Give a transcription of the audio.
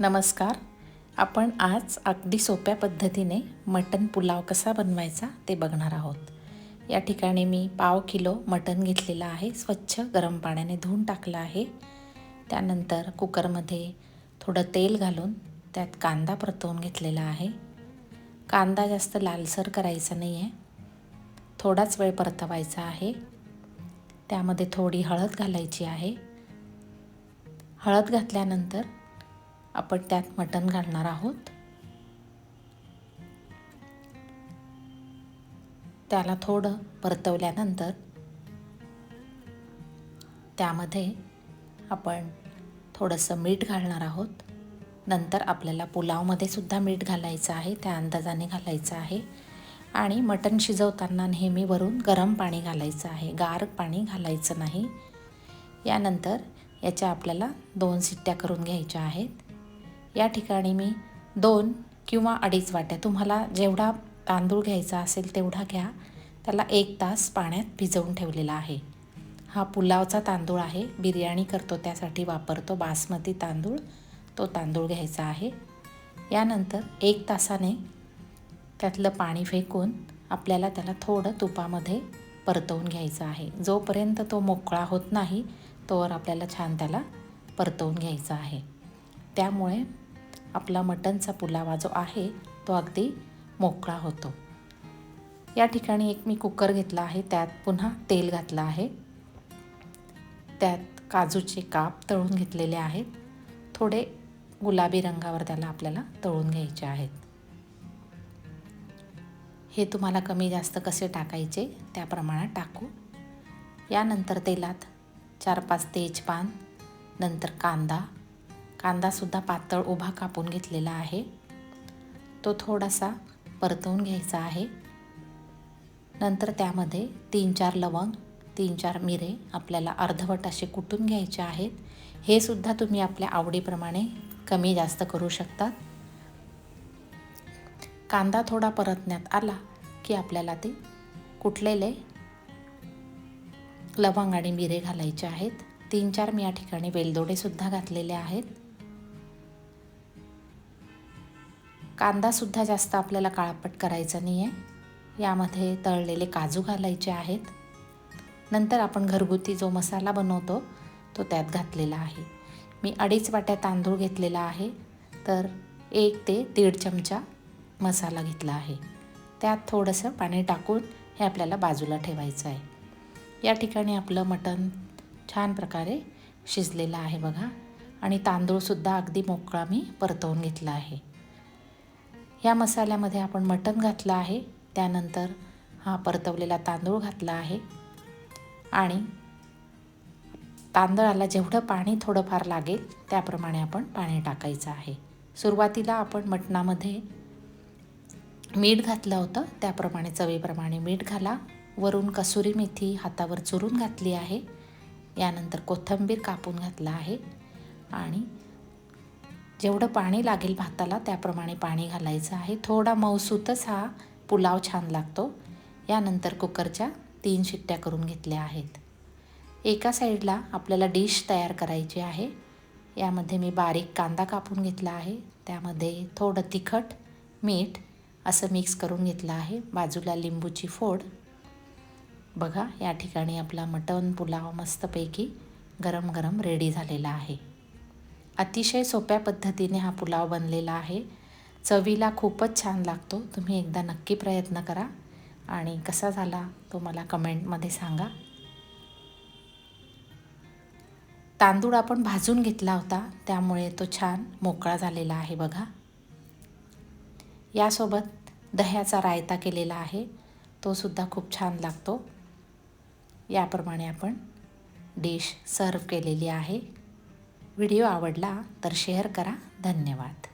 नमस्कार. आपण आज अगदी सोप्या पद्धतीने मटन पुलाव कसा बनवायचा ते बघणार आहोत. या ठिकाणी मी पाव किलो मटन घेतलेलं आहे स्वच्छ गरम पाण्याने धुवून टाकलं आहे. त्यानंतर कुकरमध्ये थोडं तेल घालून त्यात कांदा परतवून घेतलेला आहे. कांदा जास्त लालसर करायचा नाही आहे थोडाच वेळ परतवायचा आहे. त्यामध्ये थोडी हळद घालायची आहे. हळद घातल्यानंतर आपण त्यात मटण घालणार आहोत. त्याला थोडं परतवल्यानंतर त्यामध्ये आपण थोडंसं मीठ घालणार आहोत. नंतर आपल्याला पुलावमध्ये सुद्धा मीठ घालायचं आहे त्या अंदाजाने घालायचं आहे. आणि मटण शिजवताना नेहमी वरून गरम पाणी घालायचं आहे गार पाणी घालायचं नाही. यानंतर याच्या आपल्याला दोन सिट्ट्या करून घ्यायच्या आहेत. या ठिकाणी मी दोन किंवा अडीच वाट्या तुम्हाला जेवढा तांदूळ घ्यायचा असेल तेवढा घ्या. त्याला एक तास पाण्यात भिजवून ठेवलेला आहे. हा पुलावचा तांदूळ आहे. बिर्याणी करतो त्यासाठी वापरतो बासमती तांदूळ. तो तांदूळ घ्यायचा आहे. यानंतर एक तासाने त्यातलं पाणी फेकून आपल्याला त्याला थोडं तुपामध्ये परतवून घ्यायचं आहे. जोपर्यंत तो मोकळा होत नाही तोवर आपल्याला छान त्याला परतवून घ्यायचा आहे. त्यामुळे आपला मटनचा पुलावा जो आहे तो अगदी मोकळा होतो. या ठिकाणी एक मी कुकर घेतला आहे त्यात पुन्हा तेल घातलं आहे. त्यात काजूचे काप तळून घेतलेले आहेत. थोडे गुलाबी रंगावर त्याला आपल्याला तळून घ्यायचे आहेत. हे तुम्हाला कमी जास्त कसे टाकायचे त्या प्रमाणात टाकू. यानंतर तेलात चार पाच तेजपान नंतर कांदा कांदासुद्धा पातळ उभा कापून घेतलेला आहे. तो थोडासा परतवून घ्यायचा आहे. नंतर त्यामध्ये तीन चार लवंग तीन चार मिरे आपल्याला अर्धवट असे कुटून घ्यायचे आहेत. हे सुद्धा तुम्ही आपल्या आवडीप्रमाणे कमी जास्त करू शकतात. कांदा थोडा परतण्यात आला की आपल्याला ते कुटलेले लवंग आणि मिरे घालायचे आहेत. तीन चार मी या ठिकाणी वेलदोडेसुद्धा घातलेले आहेत. कांदासुद्धा जास्त आपल्याला काळापट करायचा नाही आहे यामध्ये तळलेले काजू घालायचे आहेत. नंतर आपण घरगुती जो मसाला बनवतो तो त्यात घातलेला आहे. मी अडीच वाट्या तांदूळ घेतलेला आहे. तर एक ते दीड चमचा मसाला घेतला आहे. त्यात थोडंसं पाणी टाकून हे आपल्याला बाजूला ठेवायचं आहे. या ठिकाणी आपलं मटण छान प्रकारे शिजलेलं आहे बघा. आणि तांदूळसुद्धा अगदी मोकळा मी परतवून घेतला आहे. या मसाल्यामध्ये आपण मटण घातलं आहे. त्यानंतर हा परतवलेला तांदूळ घातला आहे. आणि तांदळाला जेवढं पाणी थोडंफार लागेल त्याप्रमाणे आपण पाणी टाकायचं आहे. सुरुवातीला आपण मटणामध्ये मीठ घातलं होतं. त्याप्रमाणे चवीप्रमाणे मीठ घाला. वरून कसुरी मेथी हातावर चुरून घातली आहे. यानंतर कोथिंबीर कापून घातला आहे. आणि जेवढं पाणी लागेल भाताला त्याप्रमाणे पाणी घालायचं आहे. थोडा मऊसूतच हा पुलाव छान लागतो. यानंतर कुकरच्या तीन शिट्ट्या करून घेतल्या आहेत. एका साईडला आपल्याला डिश तयार करायची आहे. यामध्ये मी बारीक कांदा कापून घेतला आहे. त्यामध्ये थोडं तिखट मीठ असं मिक्स करून घेतलं आहे. बाजूला लिंबूची फोड. बघा या ठिकाणी आपला मटण पुलाव मस्तपैकी गरम गरम रेडी झालेला आहे. अतिशय सोप्या पद्धतीने हा पुलाव बनलेला आहे. चवीला खूपच छान लागतो. तुम्ही एकदा नक्की प्रयत्न करा. आणि कसा झाला तो मला कमेंटमध्ये सांगा. तांदूळ आपण भाजून घेतला होता. त्यामुळे तो छान मोकळा झालेला आहे बघा. यासोबत दह्याचा रायता केलेला आहे. तो सुद्धा खूप छान लागतो. याप्रमाणे आपण डिश सर्व केलेली आहे. व्हिडिओ आवडला तर शेअर करा. धन्यवाद.